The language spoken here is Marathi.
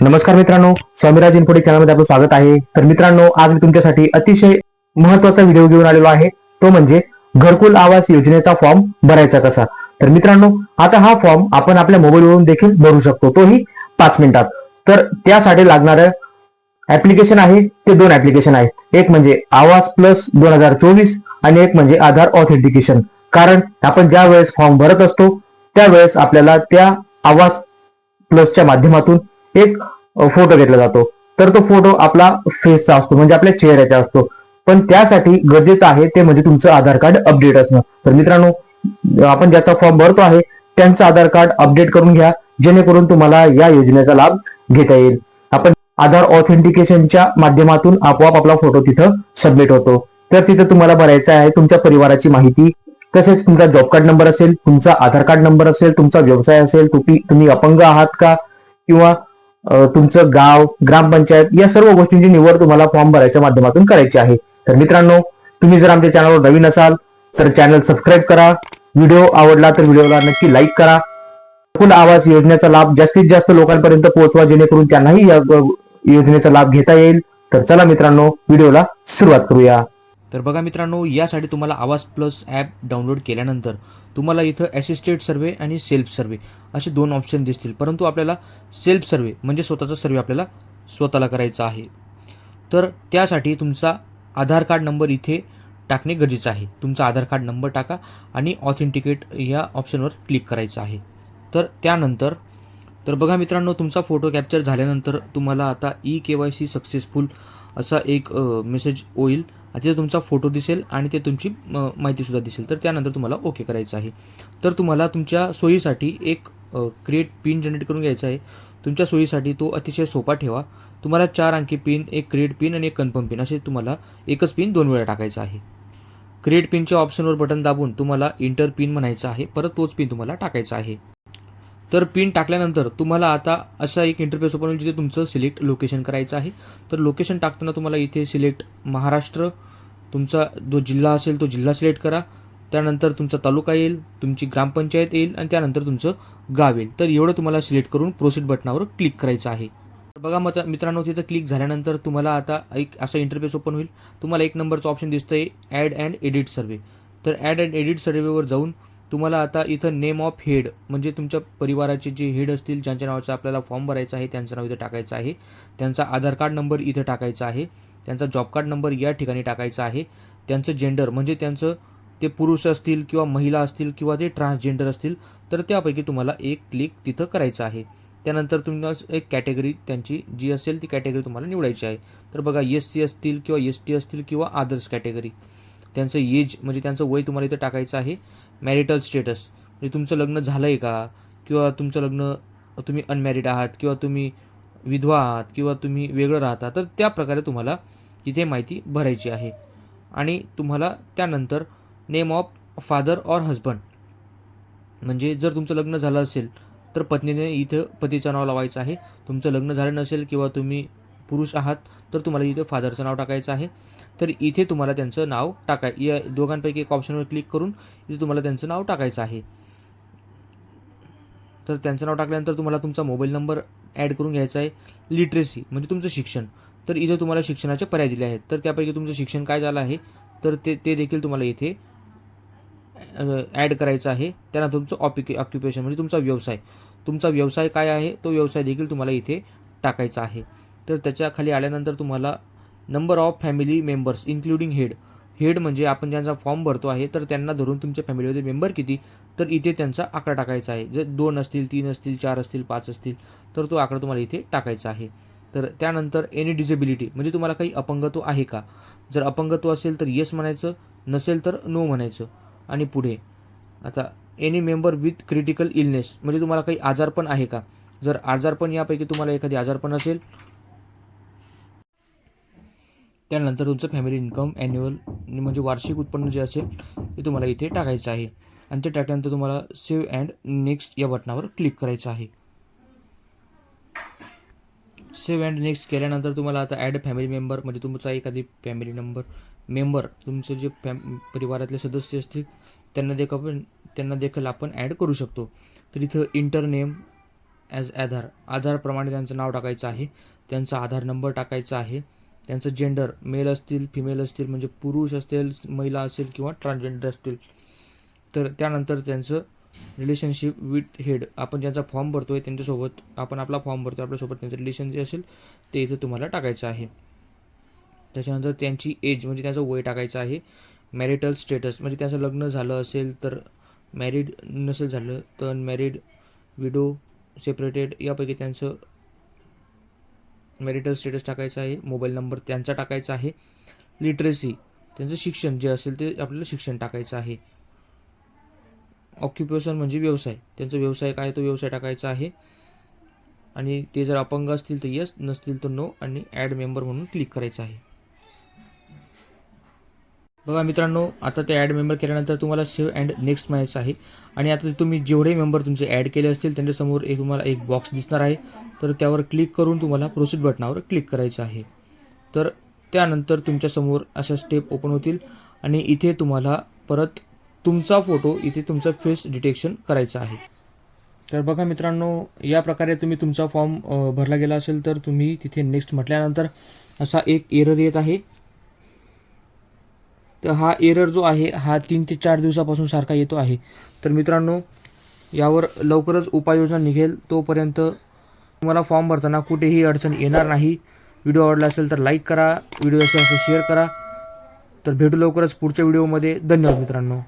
नमस्कार मित्रांनो स्वामीराज इन्फोटेक चॅनलमध्ये आपलं स्वागत आहे. तर मित्रांनो आज मी तुमच्यासाठी अतिशय महत्त्वाचा व्हिडिओ घेऊन आलेलो आहे. तो म्हणजे घरकुल आवास योजनेचा फॉर्म भरायचा कसा? तर मित्रांनो आता हा फॉर्म आपण आपल्या मोबाईलवरून देखील भरू शकतो. तोही पाच मिनिटात. तर त्यासाठी लागणारं ऍप्लिकेशन आहे ते दोन ऍप्लिकेशन आहे एक म्हणजे आवास प्लस दोन हजार चोवीस आणि एक म्हणजे आधार ऑथेंटिकेशन कारण आपण ज्या वेळेस फॉर्म भरत असतो त्यावेळेस आपल्याला त्या आवास प्लसच्या माध्यमातून एक फोटो घेतला जातो. तर तो फोटो आपला फेसचा असतो म्हणजे आपल्या चेहऱ्याचा असतो. पण त्यासाठी गरजेचं आहे ते म्हणजे तुमचं आधार कार्ड अपडेट असणं. तर मित्रांनो आपण ज्याचा फॉर्म भरतो आहे त्यांचं आधार कार्ड अपडेट करून घ्या जेणेकरून तुम्हाला या योजनेचा लाभ घेता येईल. आपण आधार ऑथेंटिकेशनच्या माध्यमातून आपोआप आपला फोटो तिथं सबमिट होतो. तर तिथं तुम्हाला भरायचं आहे तुमच्या परिवाराची माहिती तसेच तुमचा जॉब कार्ड नंबर असेल तुमचा आधार कार्ड नंबर असेल तुमचा व्यवसाय असेल तुम्ही तुम्ही अपंग आहात का किंवा तुमचं गाव ग्रामपंचायत या सर्व गोष्टींची निवड तुम्हाला फॉर्म भरायच्या माध्यमातून करायची आहे. तर मित्रांनो तुम्ही जर आमच्या चॅनलवर नवीन असाल तर चॅनल सबस्क्राईब करा. व्हिडिओ आवडला तर व्हिडिओला नक्की लाईक करा. कुल आवास योजनेचा लाभ जास्तीत जास्त लोकांपर्यंत पोहोचवा जेणेकरून त्यांनाही या योजनेचा लाभ घेता येईल. तर चला मित्रांनो व्हिडिओला सुरुवात करूया. तर बघा मित्रांनो यासाठी तुम्हाला आवाज प्लस ॲप डाउनलोड केल्यानंतर तुम्हाला इथं ॲसिस्टेड सर्वे आणि सेल्फ सर्वे असे दोन ऑप्शन दिसतील. परंतु आपल्याला सेल्फ सर्वे म्हणजे स्वतःचा सर्वे आपल्याला स्वतःला करायचा आहे. तर त्यासाठी तुमचा आधार कार्ड नंबर इथे टाकणे गरजेचं आहे. तुमचा आधार कार्ड नंबर टाका आणि ऑथेंटिकेट या ऑप्शनवर क्लिक करायचं आहे. तर त्यानंतर तर बघा मित्रांनो तुमचा फोटो कॅप्चर झाल्यानंतर तुम्हाला आता E K Y C successful असा एक मेसेज होईल. तिथे तुमचा फोटो दिसेल आणि ते तुमची माहितीसुद्धा दिसेल. तर त्यानंतर तुम्हाला ओके करायचं आहे. तर तुम्हाला तुमच्या सोयीसाठी एक क्रिएट पिन जनरेट करून घ्यायचा आहे. तुमच्या सोयीसाठी तो अतिशय सोपा ठेवा. तुम्हाला चार अंकी पिन एक क्रिएट पिन आणि एक कन्फर्म पिन असे तुम्हाला एकच पिन दोन वेळा टाकायचा आहे. क्रिएट पिनच्या ऑप्शनवर बटन दाबून तुम्हाला इंटर पिन म्हणायचं आहे. परत तोच पिन तुम्हाला टाकायचा आहे. तर पिन टाकल्यानंतर तुम्हाला आता असा एक इंटरफेस ओपन होईल जिथे तुमचं सिलेक्ट लोकेशन करायचं आहे. तर लोकेशन टाकताना तुम्हाला इथे सिलेक्ट महाराष्ट्र तुमचा जो जिल्हा असेल तो जिल्हा सिलेक्ट करा. त्यानंतर तुमचा तालुका येईल तुमची ग्रामपंचायत येईल आणि त्यानंतर तुमचं गाव येईल. तर एवढं तुम्हाला सिलेक्ट करून प्रोसीड बटनावर क्लिक करायचं आहे. तर बघा मत मित्रांनो तिथं क्लिक झाल्यानंतर तुम्हाला आता एक असा इंटरफेस ओपन होईल. तुम्हाला एक नंबरचं ऑप्शन दिसतं आहे ॲड अँड एडिट सर्वे तर ॲड अँड एडिट सर्वेवर जाऊन तुम्हाला आता इथं नेम ऑफ हेड म्हणजे तुमच्या परिवाराचे जे हेड असतील ज्यांच्या नावाचा आपल्याला फॉर्म भरायचा आहे त्यांचं नाव इथं टाकायचं आहे. त्यांचा आधार कार्ड नंबर इथं टाकायचा आहे. त्यांचा जॉब कार्ड नंबर या ठिकाणी टाकायचा आहे. त्यांचं जेंडर म्हणजे त्यांचं ते पुरुष असतील किंवा महिला असतील किंवा ते ट्रान्सजेंडर असतील तर त्यापैकी तुम्हाला एक क्लिक तिथं करायचं आहे. त्यानंतर तुम्हाला एक कॅटेगरी त्यांची जी असेल ती कॅटेगरी तुम्हाला निवडायची आहे. तर बघा एस सी असतील किंवा एस टी असतील किंवा आदर्श कॅटेगरी त्यांचं एज म्हणजे त्यांचं वय तुम्हाला इथं टाकायचं आहे मॅरिटल स्टेटस म्हणजे तुमचं लग्न झालं आहे का? किंवा तुमचं लग्न तुम्ही अनमॅरिड आहात किंवा तुम्ही विधवा आहात किंवा तुम्ही वेगळं राहता तर त्या प्रकारे तुम्हाला तिथे माहिती भरायची आहे. आणि तुम्हाला त्यानंतर name of father or husband म्हणजे जर तुमचं लग्न झालं असेल तर पत्नीने इथं पतीचं नाव लावायचं आहे. तुमचं लग्न झालं नसेल किंवा तुम्ही पुरुष आहात तर तुम्हाला इथे फादरचं नाव टाकायचं आहे. तर इथे तुम्हाला त्यांचं नाव टाकाय या दोघांपैकी एक ऑप्शनवर क्लिक करून इथे तुम्हाला त्यांचं नाव टाकायचं आहे. तर त्यांचं नाव टाकल्यानंतर तुम्हाला तुमचा मोबाईल नंबर ॲड करून घ्यायचा आहे. लिटरेसी म्हणजे तुमचं शिक्षण. तर इथे तुम्हाला शिक्षणाचे पर्याय दिले आहेत. तर त्यापैकी तुमचं शिक्षण काय झालं आहे? तर ते ते देखील तुम्हाला इथे ॲड करायचं आहे. त्यानंतर तुमचं ऑपिक ऑक्युपेशन म्हणजे तुमचा व्यवसाय. तुमचा व्यवसाय काय आहे? तो व्यवसाय देखील तुम्हाला इथे टाकायचा आहे. तर त्याच्याखाली आल्यानंतर तुम्हाला number of family members including head head म्हणजे आपण ज्यांचा फॉर्म भरतो आहे तर त्यांना धरून तुमच्या फॅमिलीमध्ये मेंबर किती? तर इथे त्यांचा आकडा टाकायचा आहे. जर दोन असतील तीन असतील चार असतील पाच असतील तर तो आकडा तुम्हाला इथे टाकायचा आहे. तर त्यानंतर एनी डिसेबिलिटी म्हणजे तुम्हाला काही अपंगत्व आहे का? जर अपंगत्व असेल तर येस म्हणायचं नसेल तर नो म्हणायचं. आणि पुढे आता any member with critical illness म्हणजे तुम्हाला काही आजारपण आहे का? जर आजारपण यापैकी तुम्हाला एखादी आजारपण असेल त्यानंतर तुमचं फॅमिली इन्कम ॲन्युअल म्हणजे वार्षिक उत्पन्न जे असेल ते तुम्हाला इथे टाकायचं आहे. आणि ते टाकल्यानंतर तुम्हाला सेव्ह अँड नेक्स्ट या बटनावर क्लिक करायचं आहे. सेव्ह अँड नेक्स्ट केल्यानंतर तुम्हाला आता ॲड फॅमिली मेंबर म्हणजे तुमचा एखादी फॅमिली नंबर मेंबर तुमचे जे फॅम परिवारातले सदस्य असतील त्यांना देखील आपण त्यांना देखील आपण ॲड करू शकतो. तर इथं इंटर नेम ॲज आधार. आधारप्रमाणे त्यांचं नाव टाकायचं आहे. त्यांचा आधार नंबर टाकायचा आहे. त्यांचं जेंडर मेल असतील फिमेल असतील म्हणजे पुरुष असतील महिला असेल किंवा ट्रान्सजेंडर असतील. तर त्यानंतर त्यांचं रिलेशनशिप विथ हेड आपण ज्यांचा फॉर्म भरतो आहे त्यांच्यासोबत आपण आपला फॉर्म भरतो आपल्यासोबत त्यांचं रिलेशन जे असेल ते इथं तुम्हाला टाकायचं आहे. त्याच्यानंतर त्यांची एज म्हणजे त्यांचं वय टाकायचं आहे. मॅरिटल स्टेटस म्हणजे त्यांचं लग्न झालं असेल तर मॅरिड नसेल झालं तर मॅरिड विडो सेपरेटेड यापैकी त्यांचं मॅरिटल स्टेटस टाकायचा आहे मोबाईल नंबर त्यांचा टाकायचा आहे लिटरेसी त्यांचं शिक्षण जे असेल ते आपल्याला शिक्षण टाकायचं आहे. ऑक्युपेशन म्हणजे व्यवसाय त्यांचा व्यवसाय काय तो व्यवसाय टाकायचा आहे. आणि ते जर अपंग असतील तर यस नसतील तर नो आणि ॲड मेंबर म्हणून क्लिक करायचं आहे. बघा मित्रांनो आता ते ॲड मेंबर केल्यानंतर तुम्हाला सेव्ह अँड नेक्स्ट माहिती आहे. आणि आता तुम्ही जेवढे मेंबर तुमचे ॲड केले असतील त्यांच्यासमोर एक तुम्हाला एक बॉक्स दिसणार आहे. तर त्यावर क्लिक करून तुम्हाला प्रोसीड बटनावर क्लिक करायचं आहे. तर त्यानंतर तुमच्यासमोर अशा स्टेप ओपन होतील. आणि इथे तुम्हाला परत तुमचा फोटो इथे तुमचं फेस डिटेक्शन करायचं आहे. तर बघा मित्रांनो या प्रकारे तुम्ही तुमचा फॉर्म भरला गेला असेल तर तुम्ही तिथे नेक्स्ट म्हटल्यानंतर असा एक एरर येत आहे. तर हा एरर जो आहे हा तीन ते चार दिवसापासून सारखा येतो आहे. तर मित्रांनो यावर लवकरच उपाययोजना निघेल. तोपर्यंत तुम्हाला फॉर्म भरताना कुठेही अडचण येणार नाही. व्हिडिओ आवडला असेल तर लाईक करा. व्हिडिओ असेल तर शेअर करा. तर भेटू लवकरच पुढच्या व्हिडिओमध्ये धन्यवाद मित्रांनो.